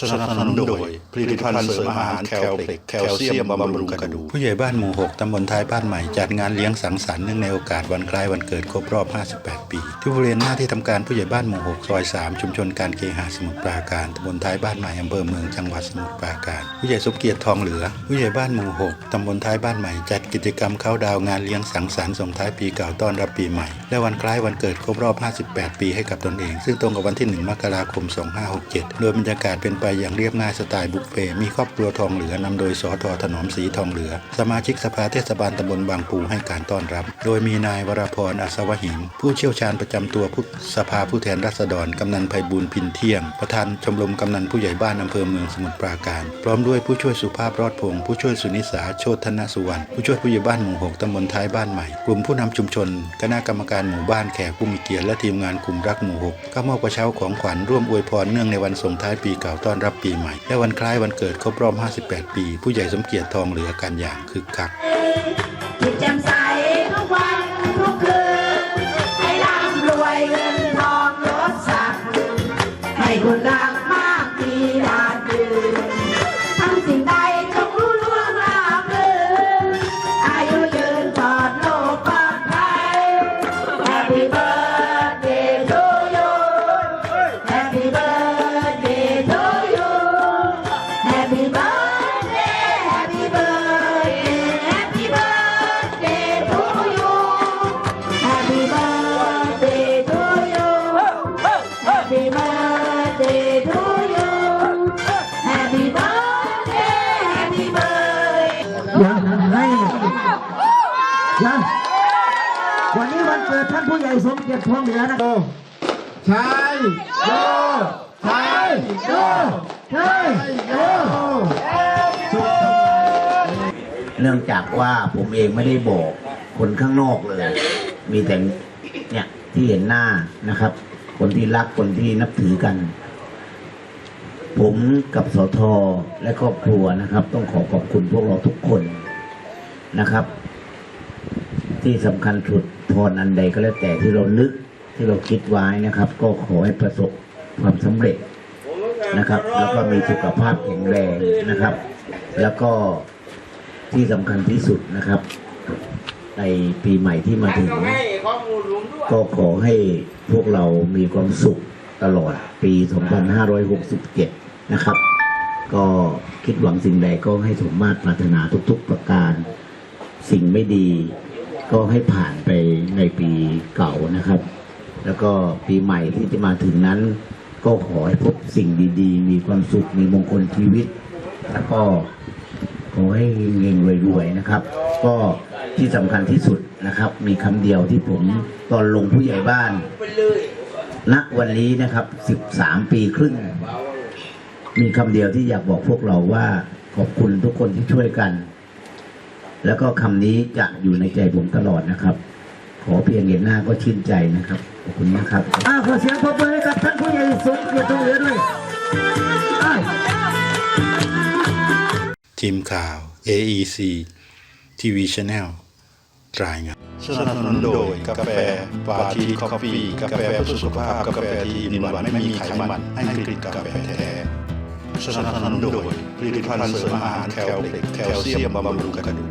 สนับสนุนโดยผลิตภัณฑ์เสริมอาหารแคลเพล็กแคลเซียมบำรุงกระดูกผู้ใหญ่บ้านหมู่ 6 ตำบลท้ายบ้านใหม่ จัดงานเลี้ยงสังสรรค์เนื่องในโอกาสวันคล้ายวันเกิดครบรอบ 58 ปี ที่บริเวณหน้าที่ทำการผู้ใหญ่บ้านหมู่ 6 ซอย 3 ชุมชนการเคหะสมุทรปราการตำบลท้ายบ้านใหม่อำเภอเมืองจังหวัดสมุทรปราการ ผู้ใหญ่สมเกียรติทองเหลือ ผู้ใหญ่บ้านหมู่ 6 ตำบลท้ายบ้านใหม่ จัดกิจกรรมเข้าดาวงานเลี้ยงสังสรรค์ส่งท้ายปีเก่าต้อนรับปีใหม่ และวันคล้ายวันเกิดครบรอบ 58 ปีให้กับตนเอง ซึ่งตรงกับวันที่ 1 มกราคม 2567 โดยบรรยากาศเป็นไปอย่างเรียบง่ายสไตล์บุฟเฟ่มีครอบครัวทองเหลือนำโดยสอทอถนอมศรีทองเหลือ สมาชิกสภาเทศบาลตำบลบางปูให้การต้อนรับ โดยมีนายวรพรอัศวหิมผู้เชี่ยวชาญประจำตัวผู้สภาผู้แทนราษฎรกำนันไพบูลย์พินเที่ยง ประธานชมรมกำนันผู้ใหญ่บ้านอำเภอเมืองสมุทรปราการ พร้อมด้วยผู้ช่วยสุภาพรอดพงศ์ผู้ช่วยสุนิสาโชตธนสุวรรณผู้ช่วยผู้ใหญ่บ้านหมู่หกตำบลท้ายบ้านใหม่ กลุ่มผู้นำชุมชนคณะกรรมการหมู่บ้านแขกผู้มีเกียรติและทีมงานกลุ่มรักหมู่หกก็มอบกระเช้าของขวัญร่วมอวยพรเนื่องในวันส่งท้ายปีเก่าต้อนรับปีใหม่ และวันคล้ายวันเกิดครบรอบ 58 ปี ผู้ใหญ่สมเกียรติทองเหลือกันอย่างคึกคักจิตแจ่มใสทุกวันทุกคืนให้ร่ำรวยเงินทองรถสักให้คุณรักมาานผู้ใหญ่สมเกียรติทองเหลือนะโยใช่โยใช่โยใช่โยเนื่องจากว่าผมเองไม่ได้บอกคนข้างนอกเลย มีแต่เนี่ยที่เห็นหน้านะครับ คนที่รักคนที่นับถือกัน ผมกับสทและครอบครัวนะครับ ต้องขอขอบคุณพวกเราทุกคนนะครับ ที่สำคัญสุดพรอันใดก็แล้วแต่ที่เรานึกที่เราคิดไว้นะครับ ก็ขอให้ประสบความสำเร็จนะครับ แล้วก็มีสุขภาพแข็งแรงนะครับ แล้วก็ที่สำคัญที่สุดนะครับ ในปีใหม่ที่มาถึงก็ขอให้พวกเรามีความสุขตลอดปี 2567 นะครับ ก็คิดหวังสิ่งใดก็ให้สมมาตรปรารถนาทุก ๆ ประการ สิ่งไม่ดี ก็ให้ผ่านไปในปีเก่านะครับ แล้วก็ปีใหม่ที่จะมาถึงนั้น ก็ขอให้พบสิ่งดีๆ มีความสุขมีมงคลชีวิต แล้วก็ขอให้เงินรวยๆนะครับ ก็ที่สำคัญที่สุดนะครับ มีคำเดียวที่ผมตอนลงผู้ใหญ่บ้านณวันนี้นะครับ 13 ปีครึ่ง มีคำเดียวที่อยากบอกพวกเราว่าขอบคุณทุกคนที่ช่วยกัน แล้วก็คำนี้จะอยู่ในใจผมตลอดนะครับ ขอเพียงเห็นหน้าก็ชื่นใจนะครับ ขอบคุณนะครับอ่าขอเสียงปรบมือให้กับท่านผู้ใหญ่สมเกียรติทองเหลือด้วยอ่าทีมข่าว AEC TV Channel รายงานสนับสนุนโดยกาแฟปาทีคอฟฟี่กาแฟเพื่อสุขภาพ กาแฟที่อินวันไม่มีไขมันให้กลิ่นกาแฟแท้สนับสนุนโดยผลิตภัณฑ์เสริมอาหารแคลเพล็กแคลเซียมบำรุงกระดูก